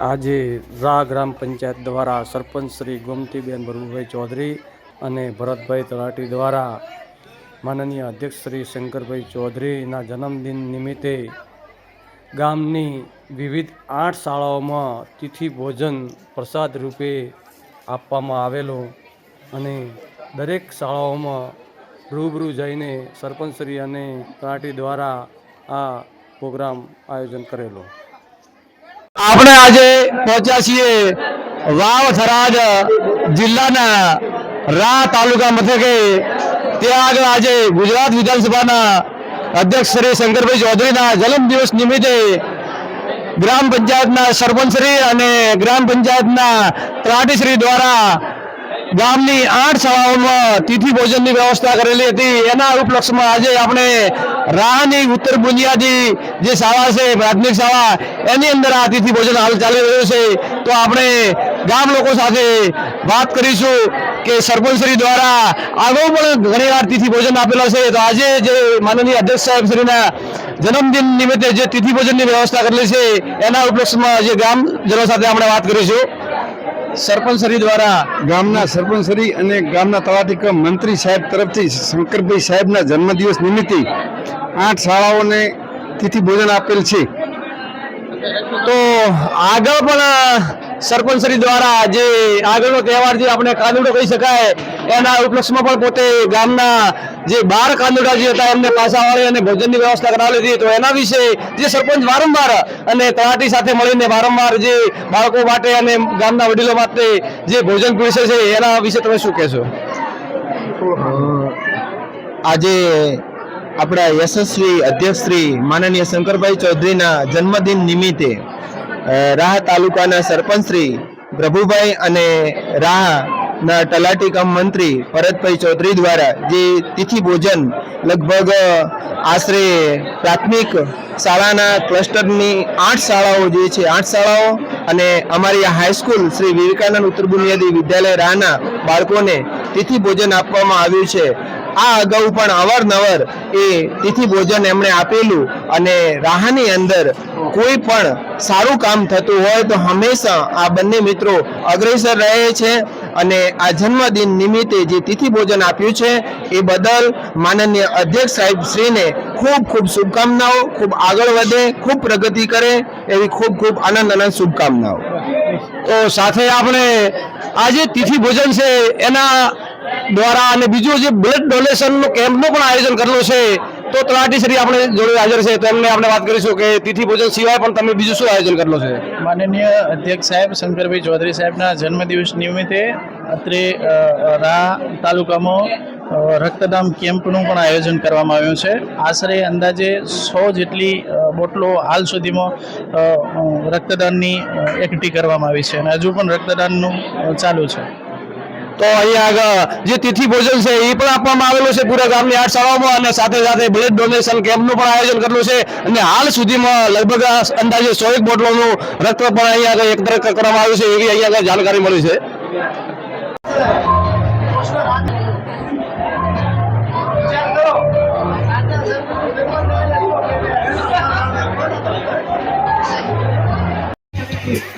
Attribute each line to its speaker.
Speaker 1: આજે રા ગ્રામ પંચાયત દ્વારા સરપંચ શ્રી ગોમતીબેન બરુભાઈ ચૌધરી અને ભરતભાઈ તલાટી દ્વારા માનનીય અધ્યક્ષ શ્રી શંકરભાઈ ચૌધરીના જન્મદિન નિમિત્તે ગામની વિવિધ આઠ શાળાઓમાં તિથિ ભોજન પ્રસાદ રૂપે આપવામાં આવેલો અને દરેક શાળાઓમાં રૂબરૂ જઈને સરપંચશ્રી અને તલાટી દ્વારા આ પ્રોગ્રામ આયોજન કરેલો.
Speaker 2: આપણે આજે પહોંચ્યા છીએ વાવ થરાદ જિલ્લાના રા તાલુકા મથકે. ત્યાં આગળ આજે ગુજરાત વિધાનસભાના અધ્યક્ષ શ્રી શંકરભાઈ ચૌધરીના જન્મદિવસ નિમિત્તે ગ્રામ પંચાયતના સરપંચશ્રી અને ગ્રામ પંચાયતના તલાટીશ્રી દ્વારા ગામની આઠ શાળાઓમાં તિથિ ભોજનની વ્યવસ્થા કરેલી હતી. એના ઉપલક્ષમાં આજે આપણે રાહની ઉત્તર બુનિયાદી જે શાળા છે, પ્રાથમિક શાળા, એની અંદર આ તિથિ ભોજન હાલ ચાલી રહ્યું છે. તો આપણે ગામ લોકો સાથે વાત કરીશું કે સરપંચશ્રી દ્વારા આગળ પણ ઘણી વાર તિથિ ભોજન આપેલા છે. તો આજે જે માનનીય અધ્યક્ષ સાહેબ શ્રીના જન્મદિન નિમિત્તે જે તિથિ ભોજનની વ્યવસ્થા કરેલી છે, એના ઉપલક્ષમાં જે ગામજનો સાથે આપણે વાત કરીશું. સરપંચશ્રી દ્વારા
Speaker 3: ગામના સરપંચશ્રી અને ગામના તલાટી મંત્રી સાહેબ તરફથી શંકરભાઈ સાહેબના જન્મદિવસ નિમિત્તે આઠ શાળાઓને તિથિ ભોજન આપેલ છે.
Speaker 2: તો આગળ પણ સરપંચશ્રી દ્વારા જે આગળનો તહેવાર જે આપણે કાનુડો કહી શકાય. એના ઉપલક્ષમાં પણ પોતે ગામના જે બાર કાનુડા જે હતા, એમને પાછા વાળી અને ભોજનની વ્યવસ્થા કરાવેલી હતી. તો એના વિશે જે સરપંચ વારંવાર અને તલાટી સાથે મળીને વારંવાર જે બાળકો માટે અને ગામના વડીલો માટે જે ભોજન પીરસે છે, એના વિશે તમે શું કહેશો?
Speaker 4: આજે આપણા યશસ્વી અધ્યક્ષ શ્રી માનનીય શંકરભાઈ ચૌધરીના જન્મદિન નિમિત્તે રાહ તાલુકાના સરપંચ શ્રી પ્રભુભાઈ અને રાહના તલાટી કમ મંત્રી ભરતભાઈ ચૌધરી દ્વારા જે તિથિ ભોજન લગભગ આશરે પ્રાથમિક શાળાના ક્લસ્ટરની આઠ શાળાઓ જે છે, આઠ શાળાઓ અને અમારી હાઈસ્કૂલ શ્રી વિવેકાનંદ ઉત્તર બુનિયાદી વિદ્યાલય રાના બાળકોને તિથિ ભોજન આપવામાં આવ્યું છે. આ અગાઉ પણ અવારનવાર એ તિથિ ભોજન એમણે આપેલું અને રાહાની અંદર કોઈ પણ સારું કામ થતું હોય તો હંમેશા આ બંને મિત્રો અગ્રેસર રહે છે. અને આ જન્મદિન નિમિત્તે જે તિથિ ભોજન આપ્યું છે, એ બદલ માનનીય અધ્યક્ષ સાહેબ શ્રીને ખૂબ ખૂબ શુભકામનાઓ, ખૂબ આગળ વધે, ખૂબ પ્રગતિ કરે, એવી ખૂબ ખૂબ આનંદ અને શુભકામનાઓ.
Speaker 2: તો સાથે આપણે આ જે તિથિ ભોજન છે, એના દ્વારા અને બીજું જે બ્લડ ડોનેશનનું કેમ્પનું પણ આયોજન કરેલું છે તો તલાટી શ્રી આપણે જોડે હાજર છે તેમને આપણે વાત કરીશું કે તિથિ ભોજન સિવાય પણ તમે બીજું શું આયોજન કરેલું છે?
Speaker 5: માનનીય અધ્યક્ષ સાહેબ, શંકરભાઈ ચૌધરી સાહેબના જન્મદિવસ નિમિત્તે અત્રે રા તાલુકામાં રક્તદાન કેમ્પનું પણ આયોજન કરવામાં આવ્યું છે. આશરે અંદાજે સો જેટલી બોટલો હાલ સુધીમાં રક્તદાનની એકઠી કરવામાં આવી છે અને હજુ પણ રક્તદાનનું ચાલુ છે.
Speaker 2: તો અહીંયા આગળ જે તિથિ ભોજન છે, એ પણ આપવામાં આવેલું છે પૂરા ગામની આઠ શાળાઓમાં અને સાથે સાથે બ્લડ ડોનેશન કેમ્પનું પણ આયોજન કરેલું છે અને હાલ સુધીમાં લગભગ અંદાજે સો એક બોટલોનું રક્ત પણ અહીંયા આગળ એકત્ર કરવામાં આવ્યું છે, એવી અહીંયા આગળ જાણકારી મળી છે Thank you.